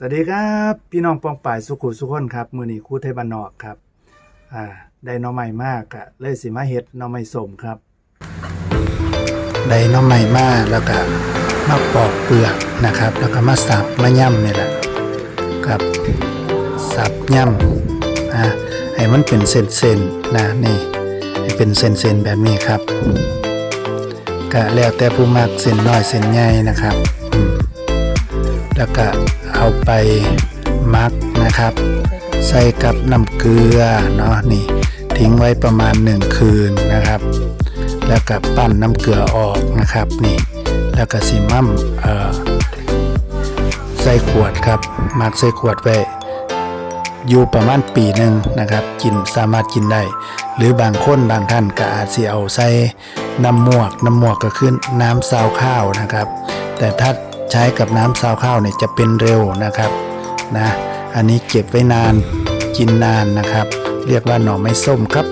สวัสดีครับพี่น้องปองป่ายสุขุสุขนครับมือนี้คู่ไทยบ้านนอกครับอ่าได้น้อใหม่มากอะเลยสิมาเฮ็ดน้อใหม่สมครับได้น้อใหม่มากแล้วก็มาปอกเปลือกนะครับ แล้วก็มาสับมาย่ำนี่แหละครับสับย่ำอ่าให้มันเป็นเส้นๆนะนี่ให้เป็นเส้นๆแบบนี้ครับก็แล้วแต่ผู้มักเส้นน้อยเส้นใหญ่นะครับแล้วก็ เอาไปมักนะครับ ใส่กับน้ำเกลือเนาะนี่ทิ้งไว้ประมาณหนึ่งคืนนะครับ แล้วก็ปั้นน้ำเกลือออกนะครับนี่แล้วก็สิมั่มใส่ขวดครับมักใส่ขวดไว้อยู่ประมาณปีหนึ่งนะครับ กินสามารถกินได้ หรือบางคนบางท่านก็อาจสิเอาใส่น้ำมวกน้ำมวกก็คือน้ำซาวข้าวนะครับ แต่ถ้า ใช้กับน้ำซาวข้าวเนี่ยจะเป็นเร็วนะครับนะอันนี้เก็บไว้นานกินนานนะครับ เรียกว่าหน่อไม้ส้มครับ